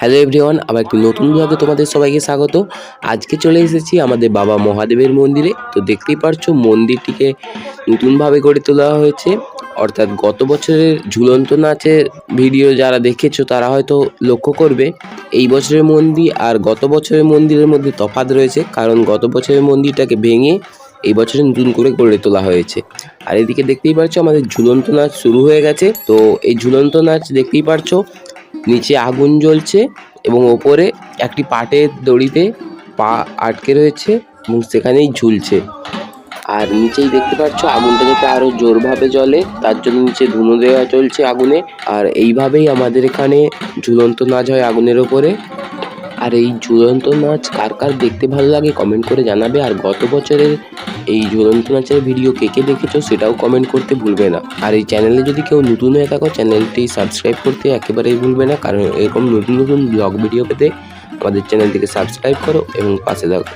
Hello everyone আবার একটি নতুন ব্লগে তোমাদের সবাইকে স্বাগত। আজকে চলে এসেছি আমাদের বাবা মহাদেবের মন্দিরে। তো দেখতেই পারছ, মন্দিরটিকে নতুনভাবে গড়ে তোলা হয়েছে। অর্থাৎ গত বছরের ঝুলন্ত নাচের ভিডিও যারা দেখেছ, তারা হয়তো লক্ষ্য করবে, এই বছরের মন্দির আর গত বছরের মন্দিরের মধ্যে তফাৎ রয়েছে। কারণ গত বছরের মন্দিরটাকে ভেঙে এই বছরে নতুন করে গড়ে তোলা হয়েছে। আর এদিকে দেখতেই পারছ, আমাদের ঝুলন্ত নাচ শুরু হয়ে গেছে। তো এই ঝুলন্ত নাচ দেখতেই পারছ নিচে আগুন জ্বলছে এবং ওপরে একটি পাটের দড়িতে পা আটকে রয়েছে এবং সেখানেই ঝুলছে। আর নিচেই দেখতে পাচ্ছ আগুনটা যাতে আরও জোরভাবে জ্বলে, তার জন্য নিচে ধুনো দেওয়া চলছে আগুনে। আর এইভাবেই আমাদের এখানে ঝুলন্ত নাচ হয় আগুনের ওপরে। আর এই ঝুলন্ত নাচ কার কার দেখতে ভালো লাগে কমেন্ট করে জানাবে। আর গত বছরের এই ঝুলন্ত নাচের ভিডিও কে কে দেখেছ সেটাও কমেন্ট করতে ভুলবে না। আর এই চ্যানেলে যদি কেউ নতুন হয়ে থাকো চ্যানেলটি সাবস্ক্রাইব করতে একেবারেই ভুলবে না, কারণ এরকম নতুন নতুন ব্লগ ভিডিও পেতে আমাদের চ্যানেলটিকে সাবস্ক্রাইব করো এবং পাশে থাকো।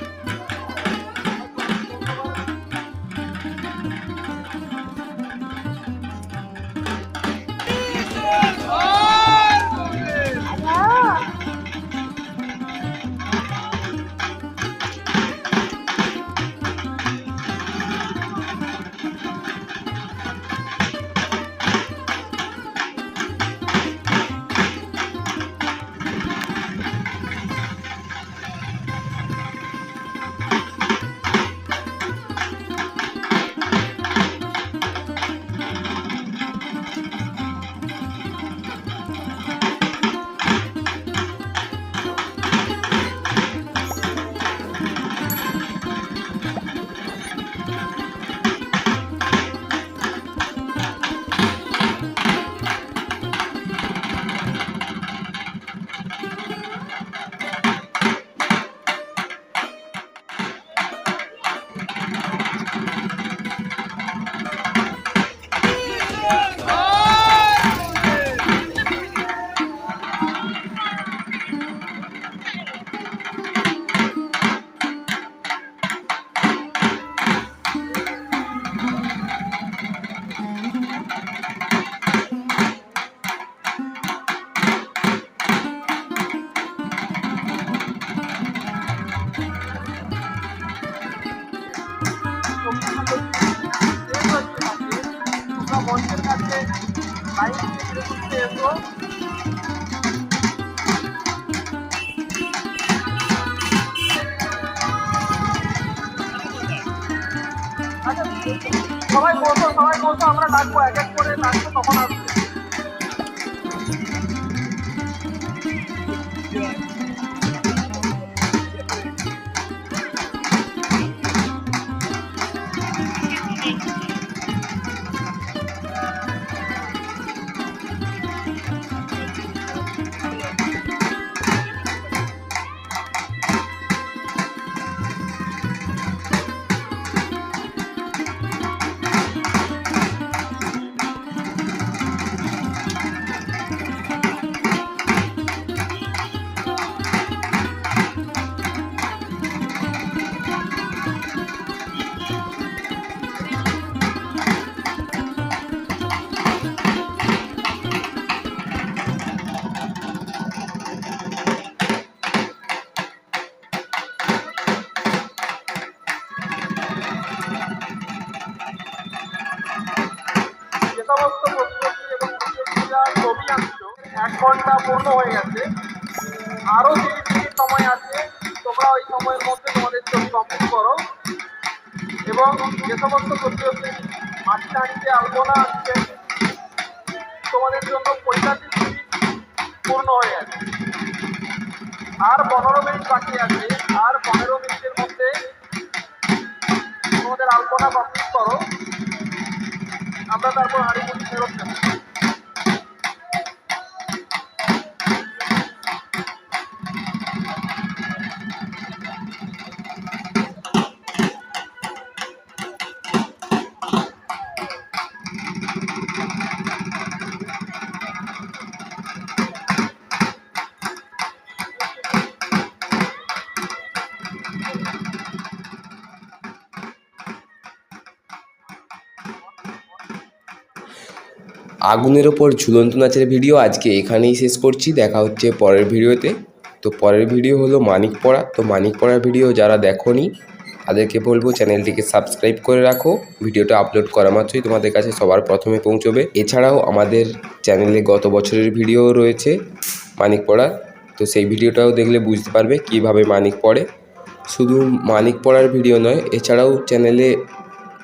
সবাই বসো সবাই বসো আমরা ডাকবো এক এক করে ডাকবো। এক ঘণ্টা পূর্ণ হয়ে গেছে। আরও তিরিশ মিনিট সময় আছে। তোমরা ওই সময়ের মধ্যে তোমাদের ছবি কমপ্লিট করো। এবং যে সমস্ত প্রতিযোগী মাটি হাঁড়িতে আলপনা আসছে তোমাদের জন্য পঁয়তাল্লিশ মিনিট পূর্ণ হয়ে গেছে। আর পনেরো মিনিট বাকি আছে। আর পনেরো মিনিটের মধ্যে তোমাদের আলপনা কমপ্লিট করো। আমরা তারপর হাঁড়ি ফেরত নেব আগুনের ওপর ঝুলন্ত নাচের ভিডিও আজকে এখানেই শেষ করছি। দেখা হচ্ছে পরের ভিডিওতে। তো পরের ভিডিও হলো মানিক পড়া। তো মানিক পড়ার ভিডিও যারা দেখোনি, তাদেরকে বলব চ্যানেলটিকে সাবস্ক্রাইব করে রাখো। ভিডিওটা আপলোড করা মাত্রই তোমাদের কাছে সবার প্রথমে পৌঁছবে। এছাড়াও আমাদের চ্যানেলে গত বছরের ভিডিও রয়েছে মানিক পড়া তো সেই ভিডিওটাও দেখলে বুঝতে পারবে কীভাবে মানিক পড়ে। শুধু মানিক পড়ার ভিডিও নয়, এছাড়াও চ্যানেলে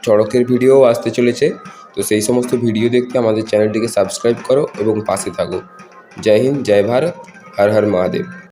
চড়কের ভিডিওও আসতে চলেছে। তো সেই সমস্ত ভিডিও দেখতে আমাদের চ্যানেলটিকে সাবস্ক্রাইব করো এবং পাশে থাকো। জয় হিন্দ, জয় ভারত, হর হর মহাদেব।